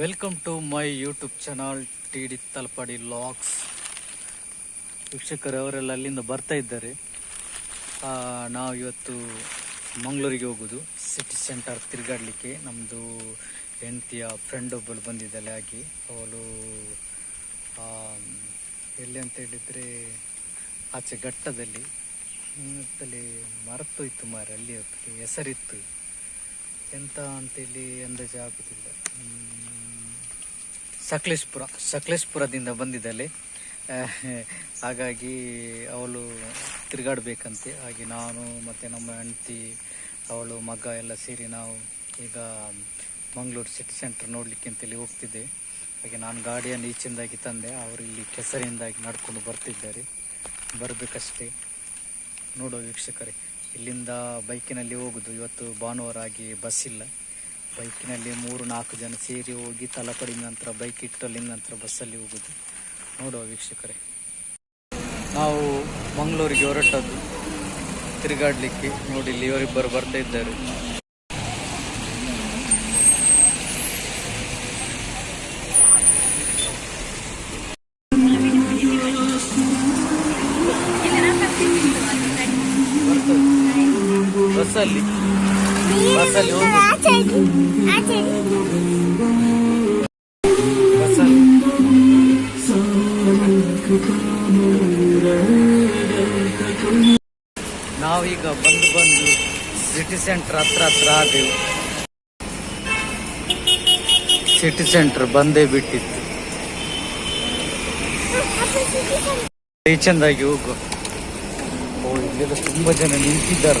Welcome to my YouTube channel T D Talapady logs ವೀಕ್ಷಕರು ಅವರೆಲ್ಲ ಅಲ್ಲಿಂದ ಬರ್ತಾ ಇದ್ದಾರೆ. ನಾವು ಇವತ್ತು ಮಂಗಳೂರಿಗೆ ಹೋಗೋದು. ಸಿಟಿ ಸೆಂಟರ್ ತಿರುಗಾಡಲಿಕ್ಕೆ. ನಮ್ಮದು ಹೆಂಡತಿಯ ಫ್ರೆಂಡ್ ಒಬ್ಬಳು ಬಂದಿದ್ದಾಳೆ ಆಗಿ ಅವಳು ಎಲ್ಲಿ ಅಂತ ಹೇಳಿದರೆ ಆಚೆ ಘಟ್ಟದಲ್ಲಿ. ಮತ್ತಲ್ಲಿ ಮರೆತೋಯ್ತು ಮಾರ, ಅಲ್ಲಿ ಹೆಸರಿತ್ತು. ಎಂತ ಅಂತೇಳಿ ಅಂದಾಜು ಆಗುದಿಲ್ಲ. ಸಕಲೇಶ್ಪುರ, ಸಕಲೇಶ್ಪುರದಿಂದ ಬಂದಿದ್ದಾಳೆ ಹಾಗಾಗಿ ಅವಳು ತಿರುಗಾಡಬೇಕಂತೆ. ಹಾಗೆ ನಾನು ಮತ್ತು ನಮ್ಮ ಹೆಂಡತಿ, ಅವಳು ಮಗ ಎಲ್ಲ ಸೇರಿ ನಾವು ಈಗ ಮಂಗಳೂರು ಸಿಟಿ ಸೆಂಟರ್ ನೋಡಲಿಕ್ಕೆ ಅಂತೇಳಿ ಹೋಗ್ತಿದ್ದೆ. ಹಾಗೆ ನಾನು ಗಾಡಿಯನ್ನು ಈಚಿಂದಾಗಿ ತಂದೆ. ಅವರು ಇಲ್ಲಿ ಕೆಸರಿಂದಾಗಿ ನಡ್ಕೊಂಡು ಬರ್ತಿದ್ದಾರೆ. ಬರಬೇಕಷ್ಟೇ. ನೋಡೋ ವೀಕ್ಷಕರೇ, ಇಲ್ಲಿಂದ ಬೈಕಿನಲ್ಲಿ ಹೋಗೋದು ಇವತ್ತು ಭಾನುವಾರ ಆಗಿ ಬಸ್ ಇಲ್ಲ. ಬೈಕಿನಲ್ಲಿ ಮೂರು ನಾಲ್ಕು ಜನ ಸೇರಿ ಹೋಗಿ ತಲಪಡಿ ನಂತರ ಬೈಕ್ ಇಟ್ಟು ಅಲ್ಲಿಂದ ನಂತರ ಬಸ್ಸಲ್ಲಿ ಹೋಗುದು. ನೋಡುವ ವೀಕ್ಷಕರೇ. ನಾವು ಮಂಗಳೂರಿಗೆ ಹೊರಟದ್ದು. ತಿರುಗಾಡ್ಲಿಕ್ಕೆ ನೋಡಿ ಇಲ್ಲಿ ಇವರಿಬ್ಬರು ಬರ್ತಾ ಇದ್ದಾರೆ. ಬಸ್ಸಲ್ಲಿ ನಾವೀಗ ಬಂದು ಬಂದು ಸಿಟಿ ಸೆಂಟರ್ ಹತ್ರ ಹತ್ರ ಆದೆವು. ಸಿಟಿ ಸೆಂಟರ್ ಬಂದೇ ಬಿಟ್ಟಿತ್ತು. ಚೆಂದಾಗಿ ಹೋಗು. ಓ, ಇಲ್ಲೆಲ್ಲ ತುಂಬಾ ಜನ ನಿಂತಿದ್ದಾರ?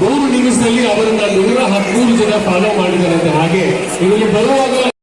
ಮೂರು ನಿಮಿಷದಲ್ಲಿ ಅವರನ್ನ ನೂರ ಹದಿಮೂರು ಜನ ಫಾಲೋ ಮಾಡಿದ್ದಾರೆ ಹಾಗೆ ಇವರಿಗೆ ಬರುವಾಗ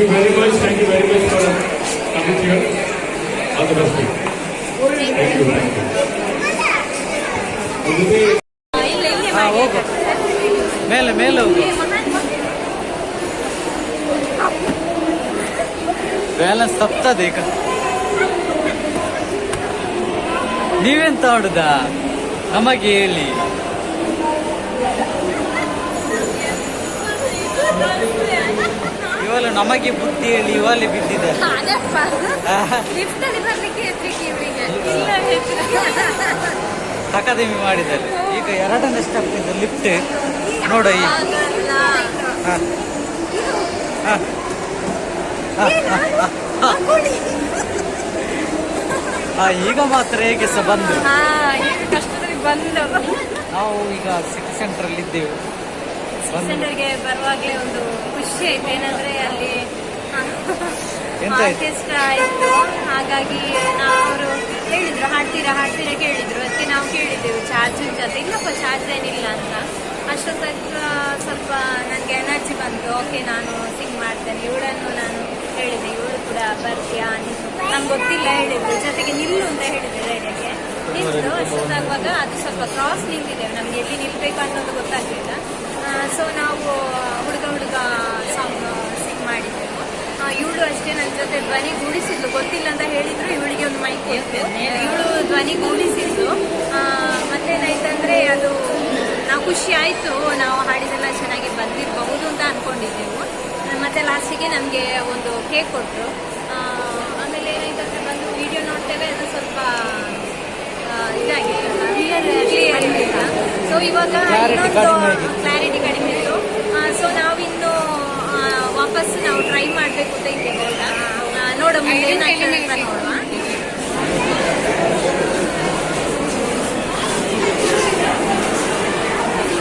Thank you very much. Thank you very much for coming here. All the best. Thank you. Thank you. ಹೋಗು ಮೇಲೆ ಮೇಲೆ ಹೋಗು ಬ್ಯಾಲೆನ್ಸ್ ತಪ್ತದೆ ಈಗ ನೀವೆಂತ ಮಾಡುದ ನಮಗೆ ಹೇಳಿ ಇವಳು ನಮಗೆ ಬುದ್ಧಿ ಹೇಳಿ ಇವಲ್ಲಿ ಬಿದ್ದಿದ್ದಾರೆ ಅಕಾಡೆಮಿ ಮಾಡಿದ್ದಾರೆ. ಈಗ ಎರಡನೇ ಸ್ಟೆಪ್ ಇದು ಲಿಫ್ಟ್ ನೋಡ ಈ. ಈಗ ಮಾತ್ರ ಹೇಗೆ ಸಹ ಬಂದು? ನಾವು ಈಗ ಸಿಟಿ ಸೆಂಟರ್ ಅಲ್ಲಿ ಇದ್ದೇವೆ ಸೆಂಟರ್ಗೆ ಬರುವಾಗಲೇ ಒಂದು ಖುಷಿ ಆಯ್ತು. ಏನಂದ್ರೆ ಅಲ್ಲಿ ಆರ್ಟಿಸ್ಟ್ ಆಯ್ತು? ಹಾಗಾಗಿ ಅವರು ಹೇಳಿದ್ರು ಹಾಡ್ತೀರಾ ಹಾಡ್ತೀರಾ ಕೇಳಿದ್ರು. ಅದಕ್ಕೆ ನಾವು ಕೇಳಿದ್ದೆವು ಚಾರ್ಜ್ ಜೊತೆ ಇಲ್ಲಪ್ಪ ಚಾರ್ಜ್ ಏನಿಲ್ಲ ಅಂತ. ಅಷ್ಟೊತ್ತಕ್ಕ ಸ್ವಲ್ಪ ನನಗೆ ಎನರ್ಜಿ ಬಂತು. ಓಕೆ ನಾನು ಸಿಂಗ್ ಮಾಡ್ತೇನೆ. ಇವಳನ್ನು ನಾನು ಹೇಳಿದೆ ಇವಳು ಕೂಡ ಬರ್ತೀಯಾ? ಅಂತ. ನಂಗೆ ಗೊತ್ತಿಲ್ಲ ಹೇಳಿದ್ರು. ಜೊತೆಗೆ ನಿಲ್ಲು ಅಂತ ಹೇಳಿದ್ರು ಧೈರ್ಯಕ್ಕೆ ನಿಂತು ಅಷ್ಟೊತ್ತಾಗುವಾಗ ಅದು ಸ್ವಲ್ಪ ಕ್ರಾಸ್ ನಿಂತಿದ್ದೇವೆ ನಮ್ಗೆ ಎಲ್ಲಿ ನಿಲ್ಬೇಕು ಅನ್ನೋದು ಗೊತ್ತಾಗ್ಲಿಲ್ಲ. ಸೊ ನಾವು ಹುಡುಗ ಹುಡುಗ ಸಾಂಗ್ ಸಿಂಗ್ ಮಾಡಿದ್ದೆವು ಇವಳು ಅಷ್ಟೇ ನನ್ನ ಜೊತೆ ಧ್ವನಿ ಗೂಡಿಸಿದ್ಲು. ಗೊತ್ತಿಲ್ಲ ಅಂತ ಹೇಳಿದ್ರು ಇವಳಿಗೆ ಒಂದು ಮೈಕ್ ಇವಳು ಧ್ವನಿ ಗೂಡಿಸಿದ್ಲು. ಮತ್ತೆ ಮತ್ತೇನಾಯ್ತಂದ್ರೆ ಅದು ನಾವು ಖುಷಿ ಆಯ್ತು. ನಾವು ಹಾಡಿದೆಲ್ಲ ಚೆನ್ನಾಗಿ ಬಂದಿರಬಹುದು ಅಂತ ಅನ್ಕೊಂಡಿದ್ದೆವು. ಮತ್ತೆ ಲಾಸ್ಟಿಗೆ ನಮಗೆ ಒಂದು ಕೇಕ್ ಕೊಟ್ಟರು ಆಮೇಲೆ ಏನಾಯ್ತಂದ್ರೆ ಬಂದು ವಿಡಿಯೋ ನೋಡ್ತೇವೆ. ಅದು ಸ್ವಲ್ಪ ಕ್ಲಿಯರ್ ಸೊ ಇವಾಗ ಕ್ಲಾರಿಟಿ ಕಡಿಮೆ ಇತ್ತು. ಸೊ ನಾವಿನ್ನು ವಾಪಸ್ ನಾವು ಟ್ರೈ ಮಾಡಬೇಕು ಅಂತ ಇದ್ದೇವೆ ನೋಡೋಣ ನೋಡುವ.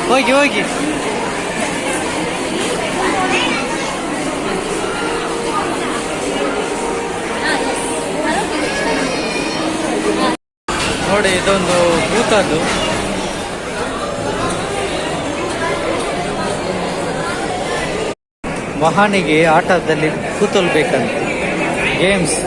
ಹೋಗಿ ಹೋಗಿ. ನೋಡಿ ಇದೊಂದು ಭೂತದ್ದು. ಮಹಾನಿಗೆ ಆಟದಲ್ಲಿ ಕೂತೊಲ್ಬೇಕಂತೆ. ಗೇಮ್ಸ್.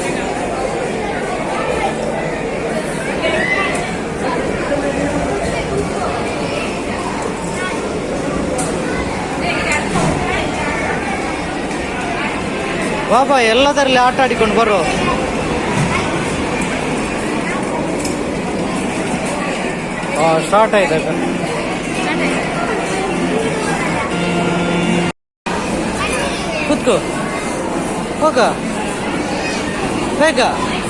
ಬಾಬಾ ಎಲ್ಲದರಲ್ಲಿ ಆಟ ಆಡಿಕೊಂಡು ಬರೋ. ಸ್ಟಾರ್ಟ್ ಆಯ್ತಾಗ ಕೂತ್ಕೋ ಹೋಗ ಬೇಗ ಇಲ್ಲೆಲ್ಲ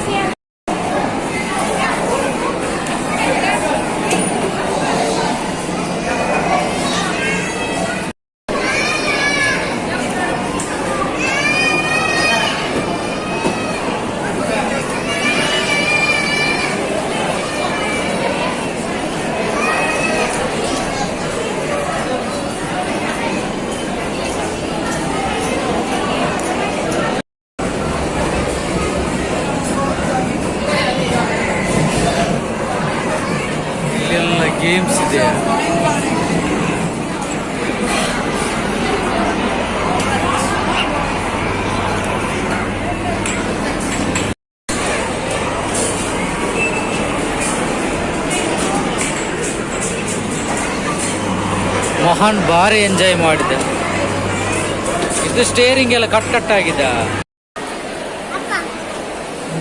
ಮಹಾನ್ ಭಾರಿ ಎಂಜಾಯ್ ಮಾಡಿದೆ. ಇದು ಸ್ಟೇರಿಂಗ್ ಎಲ್ಲ ಕಟ್ ಕಟ್ ಆಗಿದೆ.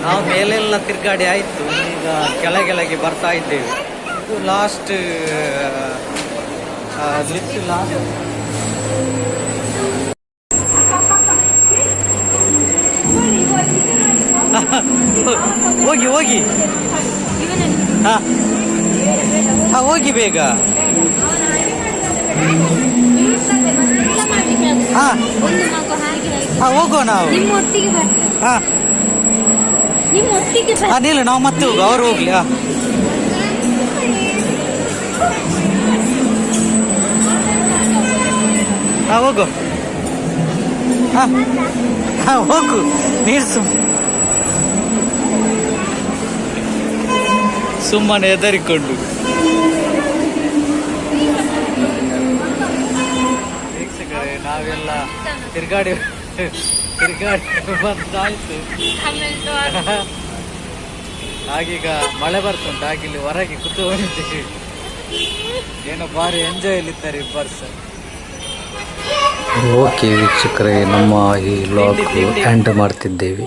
ನಾವು ಮೇಲೆಲ್ಲ ತಿರ್ಗಾಡಿ ಆಯಿತು. ಈಗ ಕೆಳಗೆಳಗೆ ಬರ್ತಾ ಇದ್ದೇವೆ. ಇದು ಲಾಸ್ಟ್ ಲಿಫ್ಟ್ ಲಾಸ್ಟ್ ಹೋಗಿ ಹೋಗಿ. ಹಾ ಹಾ ಹೋಗಿ ಬೇಗ ಹಾ ಒಂದು ಮಗು ಹಾಗೆ ಆಯ್ತು. ಹಾ ಹೋಗುವ ನಾವು. ನಿಲ್ಲ ನಾವು ಮತ್ತೆ ಹೋಗೋ ಅವ್ರು ಹೋಗ್ಲಿ ಹಾ. ಹೋಗು. ಹಾ. ಹಾ ಹೋಗು. ನೀರು ಸುಮ್ಮನೆ ಹೆದರಿಕೊಂಡು ವೀಕ್ಷಕರೇ ನಾವೆಲ್ಲ ತಿರ್ಗಾಡಿ ತಿರ್ಗಾಡಿ ಬಂದಾಯ್ತು. ಆಗೀಗ ಮಳೆ ಬರ್ತುಂಟು ಆಗಿಲ್ಲಿ ಹೊರಗೆ ಕುತ್ಕೊಂಡಿದ್ದೀವಿ. ಏನೋ ಭಾರಿ ಎಂಜಾಯ್ ಇಲ್ಲಿದ್ದಾರೆ ಇಬ್ಬರು ಸರ್ ಓಕೆ ವೀಕ್ಷಕರೇ ನಮ್ಮ ಈ ಲಾಕ್ ಎಂಡ್ ಮಾಡ್ತಿದ್ದೇವೆ.